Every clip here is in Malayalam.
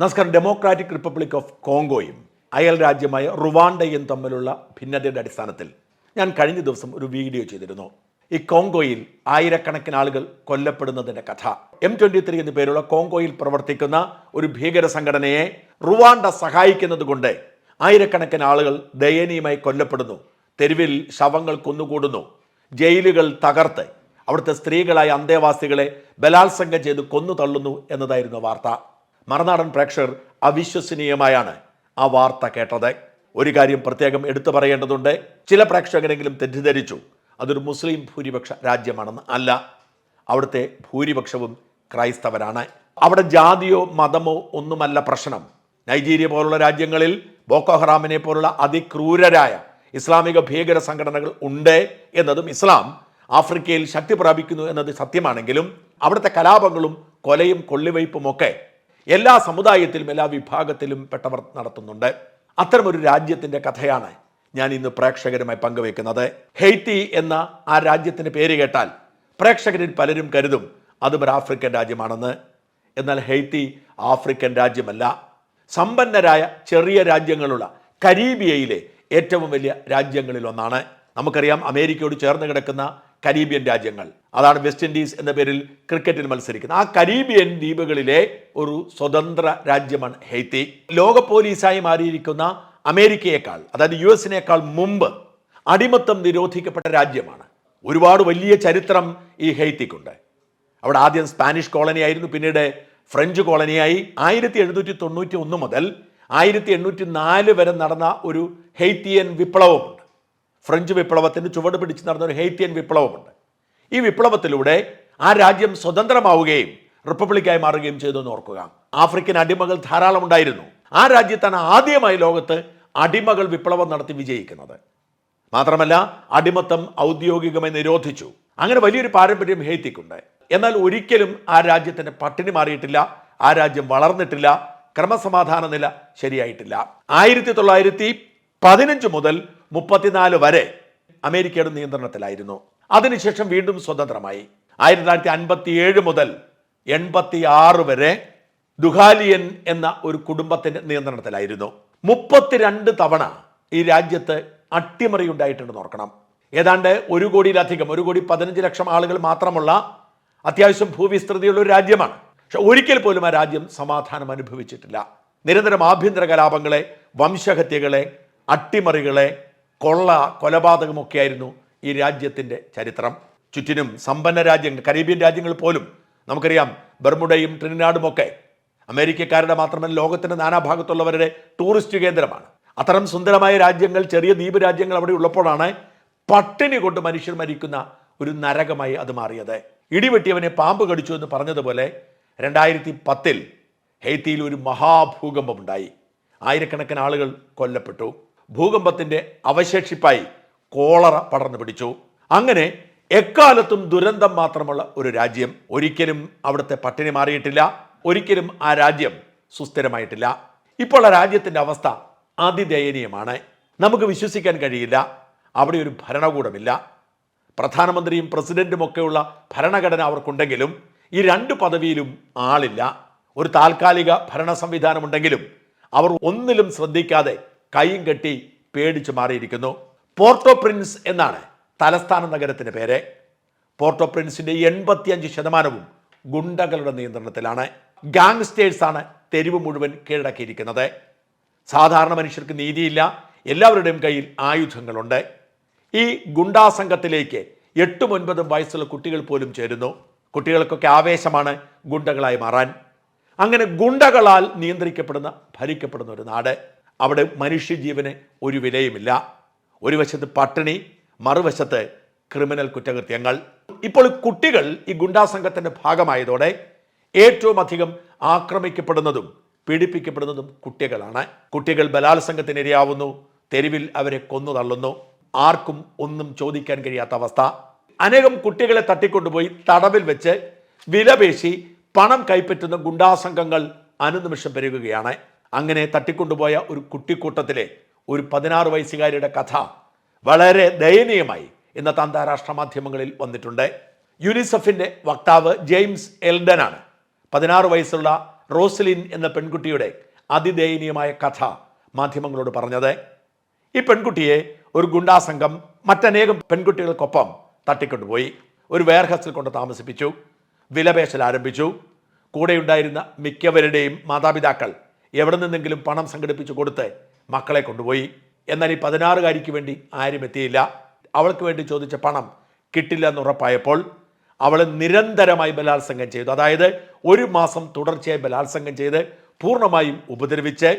നമസ്കാരം ഡെമോക്രാറ്റിക് റിപ്പബ്ലിക് ഓഫ് കോങ്കോയും അയൽ രാജ്യമായ റുവാണ്ടയും തമ്മിലുള്ള ഭിന്നതയുടെ അടിസ്ഥാനത്തിൽ ഞാൻ കഴിഞ്ഞ ദിവസം ഒരു വീഡിയോ ചെയ്തിരുന്നു. ഈ കോങ്കോയിൽ ആയിരക്കണക്കിന് ആളുകൾ കൊല്ലപ്പെടുന്നതിന്റെ കഥ. എം ട്വന്റി ത്രീ എന്ന പേരുള്ള കോങ്കോയിൽ പ്രവർത്തിക്കുന്ന ഒരു ഭീകര സംഘടനയെ റുവാണ്ട സഹായിക്കുന്നത് കൊണ്ട് ആയിരക്കണക്കിന് ആളുകൾ ദയനീയമായി കൊല്ലപ്പെടുന്നു. തെരുവിൽ ശവങ്ങൾ കൊന്നുകൂടുന്നു. ജയിലുകൾ തകർത്ത് അവിടുത്തെ സ്ത്രീകളായ അന്തേവാസികളെ ബലാത്സംഗം ചെയ്ത് കൊന്നു തള്ളുന്നു എന്നതായിരുന്നു വാർത്ത. മറുനാടൻ പ്രേക്ഷകർ അവിശ്വസനീയമായാണ് ആ വാർത്ത കേട്ടത്. ഒരു കാര്യം പ്രത്യേകം എടുത്തു പറയേണ്ടതുണ്ട്. ചില പ്രേക്ഷകരെങ്കിലും തെറ്റിദ്ധരിച്ചു. അതൊരു മുസ്ലിം ഭൂരിപക്ഷ രാജ്യമാണെന്ന് അല്ല. അവിടുത്തെ ഭൂരിപക്ഷവും ക്രൈസ്തവരാണ്. അവിടെ ജാതിയോ മതമോ ഒന്നുമല്ല പ്രശ്നം. നൈജീരിയ പോലുള്ള രാജ്യങ്ങളിൽ ബോക്കോ ഹറാമിനെ പോലുള്ള അതിക്രൂരരായ ഇസ്ലാമിക ഭീകര സംഘടനകൾ ഉണ്ട് എന്നതും ഇസ്ലാം ആഫ്രിക്കയിൽ ശക്തി പ്രാപിക്കുന്നു എന്നത് സത്യമാണെങ്കിലും അവിടുത്തെ കലാപങ്ങളും കൊലയും കൊള്ളിവയ്പുമൊക്കെ എല്ലാ സമുദായത്തിലും എല്ലാ വിഭാഗത്തിലും പെട്ടവർ നടത്തുന്നുണ്ട്. അത്തരമൊരു രാജ്യത്തിന്റെ കഥയാണ് ഞാൻ ഇന്ന് പ്രേക്ഷകരുമായി പങ്കുവെക്കുന്നത് ഹെയ്ത്തി എന്ന ആ രാജ്യത്തിന്റെ പേര് കേട്ടാൽ പ്രേക്ഷകരിൽ പലരും കരുതും അതും ഒരു ആഫ്രിക്കൻ രാജ്യമാണെന്ന്. എന്നാൽ ഹെയ്ത്തി ആഫ്രിക്കൻ രാജ്യമല്ല. സമ്പന്നരായ ചെറിയ രാജ്യങ്ങളുള്ള കരീബിയയിലെ ഏറ്റവും വലിയ രാജ്യങ്ങളിൽ ഒന്നാണ് നമുക്കറിയാം അമേരിക്കയോട് ചേർന്ന് കിടക്കുന്ന കരീബിയൻ രാജ്യങ്ങൾ. അതാണ് വെസ്റ്റ് ഇൻഡീസ് എന്ന പേരിൽ ക്രിക്കറ്റിൽ മത്സരിക്കുന്നത്. ആ കരീബിയൻ ദ്വീപുകളിലെ ഒരു സ്വതന്ത്ര രാജ്യമാണ് ഹെയ്ത്തി ലോക പോലീസായി മാറിയിരിക്കുന്ന അമേരിക്കയേക്കാൾ അതായത് യു എസിനേക്കാൾ മുമ്പ് അടിമത്തം നിരോധിക്കപ്പെട്ട രാജ്യമാണ്. ഒരുപാട് വലിയ ചരിത്രം ഈ ഹെയ്ത്തിക്കുണ്ട് അവിടെ ആദ്യം സ്പാനിഷ് കോളനിയായിരുന്നു പിന്നീട് ഫ്രഞ്ച് കോളനിയായി. ആയിരത്തി എഴുന്നൂറ്റി തൊണ്ണൂറ്റി ഒന്ന് മുതൽ ആയിരത്തി എണ്ണൂറ്റി നാല് വരെ നടന്ന ഒരു ഹെയ്ത്തിയൻ വിപ്ലവമുണ്ട് ഫ്രഞ്ച് വിപ്ലവത്തിന് ചുവട് പിടിച്ച് നടന്ന ഒരു ഹെയ്ത്തിയൻ വിപ്ലവമുണ്ട്. ഈ വിപ്ലവത്തിലൂടെ ആ രാജ്യം സ്വതന്ത്രമാവുകയും റിപ്പബ്ലിക്കായി മാറുകയും ചെയ്തു എന്ന് ഓർക്കുക. ആഫ്രിക്കൻ അടിമകൾ ധാരാളം ഉണ്ടായിരുന്നു. ആ രാജ്യത്താണ് ആദ്യമായി ലോകത്ത് അടിമകൾ വിപ്ലവം നടത്തി വിജയിക്കുന്നത്. മാത്രമല്ല അടിമത്തം ഔദ്യോഗികമായി നിരോധിച്ചു. അങ്ങനെ വലിയൊരു പാരമ്പര്യം ഹെയ്ത്തിക്കുണ്ട് എന്നാൽ ഒരിക്കലും ആ രാജ്യത്തിന്റെ പട്ടിണി മാറിയിട്ടില്ല ആ രാജ്യം വളർന്നിട്ടില്ല ക്രമസമാധാന നില ശരിയായിട്ടില്ല. ആയിരത്തി തൊള്ളായിരത്തി പതിനഞ്ച് മുതൽ മുപ്പത്തിനാല് വരെ അമേരിക്കയുടെ നിയന്ത്രണത്തിലായിരുന്നു. അതിനുശേഷം വീണ്ടും സ്വതന്ത്രമായി. ആയിരത്തി തൊള്ളായിരത്തി അൻപത്തി ഏഴ് മുതൽ എൺപത്തി ആറ് വരെ ദുഹാലിയൻ എന്ന ഒരു കുടുംബത്തിന്റെ നിയന്ത്രണത്തിലായിരുന്നു. മുപ്പത്തിരണ്ട് തവണ ഈ രാജ്യത്ത് അട്ടിമറി ഉണ്ടായിട്ടുണ്ടെന്ന് ഓർക്കണം. ഏതാണ്ട് ഒരു കോടിയിലധികം ഒരു കോടി പതിനഞ്ച് ലക്ഷം ആളുകൾ മാത്രമുള്ള അത്യാവശ്യം ഭൂവിസ്തൃതിയുള്ള ഒരു രാജ്യമാണ്. പക്ഷെ ഒരിക്കൽ പോലും ആ രാജ്യം സമാധാനം അനുഭവിച്ചിട്ടില്ല. നിരന്തരം ആഭ്യന്തര കലാപങ്ങളെ വംശഹത്യകളെ അട്ടിമറികളെ കൊള്ള കൊലപാതകമൊക്കെയായിരുന്നു ഈ രാജ്യത്തിന്റെ ചരിത്രം. ചുറ്റിനും സമ്പന്ന രാജ്യങ്ങൾ കരീബിയൻ രാജ്യങ്ങൾ പോലും നമുക്കറിയാം ബർമുഡയും ട്രിനിനാടും ഒക്കെ അമേരിക്കക്കാരുടെ മാത്രമല്ല ലോകത്തിന്റെ നാനാഭാഗത്തുള്ളവരുടെ ടൂറിസ്റ്റ് കേന്ദ്രമാണ്. അത്തരം സുന്ദരമായ രാജ്യങ്ങൾ ചെറിയ ദ്വീപ് രാജ്യങ്ങൾ അവിടെ ഉള്ളപ്പോഴാണ് പട്ടിണി കൊണ്ട് മനുഷ്യർ മരിക്കുന്ന ഒരു നരകമായി അത് മാറിയത്. ഇടിവെട്ടിയവനെ പാമ്പ് കടിച്ചു എന്ന് പറഞ്ഞതുപോലെ രണ്ടായിരത്തി പത്തിൽ ഹെയ്ത്തിയിൽ ഒരു മഹാഭൂകമ്പമുണ്ടായി. ആയിരക്കണക്കിന് ആളുകൾ കൊല്ലപ്പെട്ടു. ഭൂകമ്പത്തിന്റെ അവശേഷിപ്പായി കോളറ പടർന്നു പിടിച്ചു. അങ്ങനെ എക്കാലത്തും ദുരന്തം മാത്രമുള്ള ഒരു രാജ്യം ഒരിക്കലും അവിടുത്തെ പട്ടിണി മാറിയിട്ടില്ല. ഒരിക്കലും ആ രാജ്യം സുസ്ഥിരമായിട്ടില്ല. ഇപ്പോൾ ആ രാജ്യത്തിന്റെ അവസ്ഥ അതിദയനീയമാണ്. നമുക്ക് വിശ്വസിക്കാൻ കഴിയില്ല. അവിടെ ഒരു ഭരണകൂടമില്ല. പ്രധാനമന്ത്രിയും പ്രസിഡന്റും ഒക്കെയുള്ള ഭരണഘടന അവർക്കുണ്ടെങ്കിലും ഈ രണ്ട് പദവിയിലും ആളില്ല. ഒരു താൽക്കാലിക ഭരണ സംവിധാനമുണ്ടെങ്കിലും അവർ ഒന്നിലും ശ്രദ്ധിക്കാതെ കൈയും കെട്ടി പേടിച്ചു മാറിയിരിക്കുന്നു. പോർട്ടോ പ്രിൻസ് എന്നാണ് തലസ്ഥാന നഗരത്തിന്റെ പേര്. പോർട്ടോ പ്രിൻസിന്റെ എൺപത്തിയഞ്ച് ശതമാനവും ഗുണ്ടകളുടെ നിയന്ത്രണത്തിലാണ്. ഗാങ്സ്റ്റേഴ്സാണ് തെരുവ് മുഴുവൻ കീഴടക്കിയിരിക്കുന്നത്. സാധാരണ മനുഷ്യർക്ക് നീതിയില്ല. എല്ലാവരുടെയും കയ്യിൽ ആയുധങ്ങളുണ്ട്. ഈ ഗുണ്ടാസംഘത്തിലേക്ക് എട്ടും ഒൻപതും വയസ്സുള്ള കുട്ടികൾ പോലും ചേരുന്നു. കുട്ടികൾക്കൊക്കെ ആവേശമാണ് ഗുണ്ടകളായി മാറാൻ. അങ്ങനെ ഗുണ്ടകളാൽ നിയന്ത്രിക്കപ്പെടുന്ന ഭരിക്കപ്പെടുന്ന ഒരു നാട്. അവിടെ മനുഷ്യജീവന് ഒരു വിലയുമില്ല. ഒരു വശത്ത് പട്ടിണി മറുവശത്ത് ക്രിമിനൽ കുറ്റകൃത്യങ്ങൾ. ഇപ്പോൾ കുട്ടികൾ ഈ ഗുണ്ടാ സംഘത്തിന്റെ ഭാഗമായതോടെ ഏറ്റവും അധികം ആക്രമിക്കപ്പെടുന്നതും പീഡിപ്പിക്കപ്പെടുന്നതും കുട്ടികളാണ്. കുട്ടികൾ ബലാത്സംഗത്തിനിരയാവുന്നു തെരുവിൽ അവരെ കൊന്നു തള്ളുന്നു. ആർക്കും ഒന്നും ചോദിക്കാൻ കഴിയാത്ത അവസ്ഥ. അനേകം കുട്ടികളെ തട്ടിക്കൊണ്ടുപോയി തടവിൽ വെച്ച് വിലപേശി പണം കൈപ്പറ്റുന്ന ഗുണ്ടാസംഘങ്ങൾ അനുനിമിഷം പെരുകുകയാണ്. അങ്ങനെ തട്ടിക്കൊണ്ടുപോയ ഒരു കുട്ടിക്കൂട്ടത്തിലെ ഒരു പതിനാറ് വയസ്സുകാരിയുടെ കഥ വളരെ ദയനീയമായി ഇന്നത്തെ അന്താരാഷ്ട്ര മാധ്യമങ്ങളിൽ വന്നിട്ടുണ്ട്. യുനിസെഫിന്റെ വക്താവ് ജെയിംസ് എൽഡനാണ്. പതിനാറ് വയസ്സുള്ള റോസ്ലിൻ എന്ന പെൺകുട്ടിയുടെ അതിദയനീയമായ കഥ മാധ്യമങ്ങളോട് പറഞ്ഞത്. ഈ പെൺകുട്ടിയെ ഒരു ഗുണ്ടാസംഘം മറ്റനേകം പെൺകുട്ടികൾക്കൊപ്പം തട്ടിക്കൊണ്ടുപോയി. ഒരു വെയർഹൗസിൽ കൊണ്ട് താമസിപ്പിച്ചു. വിലപേശൽ ആരംഭിച്ചു. കൂടെയുണ്ടായിരുന്ന മിക്കവരുടെയും മാതാപിതാക്കൾ എവിടെ നിന്നെങ്കിലും പണം സംഘടിപ്പിച്ചു കൊടുത്ത് മക്കളെ കൊണ്ടുപോയി. എന്നാൽ ഈ പതിനാറുകാരിക്ക് വേണ്ടി ആരും എത്തിയില്ല. അവൾക്ക് വേണ്ടി ചോദിച്ച പണം കിട്ടില്ല എന്ന് ഉറപ്പായപ്പോൾ അവൾ നിരന്തരമായി ബലാത്സംഗം ചെയ്തു. അതായത് ഒരു മാസം തുടർച്ചയായി ബലാത്സംഗം ചെയ്ത് പൂർണമായും ഉപദ്രവിച്ച്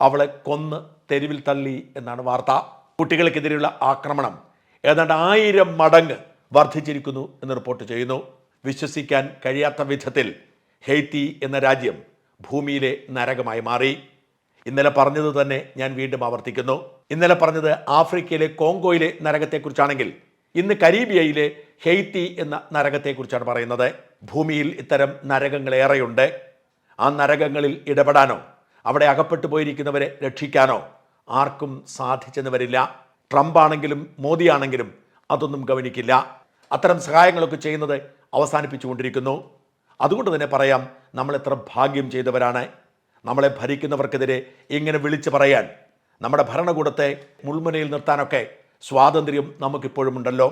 അവളെ കൊന്ന് തെരുവിൽ തള്ളി എന്നാണ് വാർത്ത. കുട്ടികൾക്കെതിരെയുള്ള ആക്രമണം ഏതാണ്ട് ആയിരം മടങ്ങ് വർദ്ധിച്ചിരിക്കുന്നു എന്ന് റിപ്പോർട്ട് ചെയ്യുന്നു. വിശ്വസിക്കാൻ കഴിയാത്ത വിധത്തിൽ ഹെയ്ത്തി എന്ന രാജ്യം ഭൂമിയിലെ നരകമായി മാറി. ഇന്നലെ പറഞ്ഞത് തന്നെ ഞാൻ വീണ്ടും ആവർത്തിക്കുന്നു. ഇന്നലെ പറഞ്ഞത് ആഫ്രിക്കയിലെ കോങ്കോയിലെ നരകത്തെക്കുറിച്ചാണെങ്കിൽ ഇന്ന് കരീബിയയിലെ ഹെയ്ത്തി എന്ന നരകത്തെക്കുറിച്ചാണ് പറയുന്നത്. ഭൂമിയിൽ ഇത്തരം നരകങ്ങളേറെയുണ്ട് ആ നരകങ്ങളിൽ ഇടപെടാനോ അവിടെ അകപ്പെട്ടു പോയിരിക്കുന്നവരെ രക്ഷിക്കാനോ ആർക്കും സാധിച്ചെന്ന് വരില്ല ട്രംപ് ആണെങ്കിലും മോദി ആണെങ്കിലും അതൊന്നും ഗവനിക്കില്ല. അത്തരം സഹായങ്ങളൊക്കെ ചെയ്യുന്നത് അവസാനിപ്പിച്ചുകൊണ്ടിരിക്കുന്നു. അതുകൊണ്ട് തന്നെ പറയാം നമ്മൾ എത്ര ഭാഗ്യം ചെയ്തവരാണ്. നമ്മളെ ഭരിക്കുന്നവർക്കെതിരെ ഇങ്ങനെ വിളിച്ചു പറയാൻ നമ്മുടെ ഭരണകൂടത്തെ മുൾമുനയിൽ നിർത്താനൊക്കെ സ്വാതന്ത്ര്യം നമുക്കിപ്പോഴും ഉണ്ടല്ലോ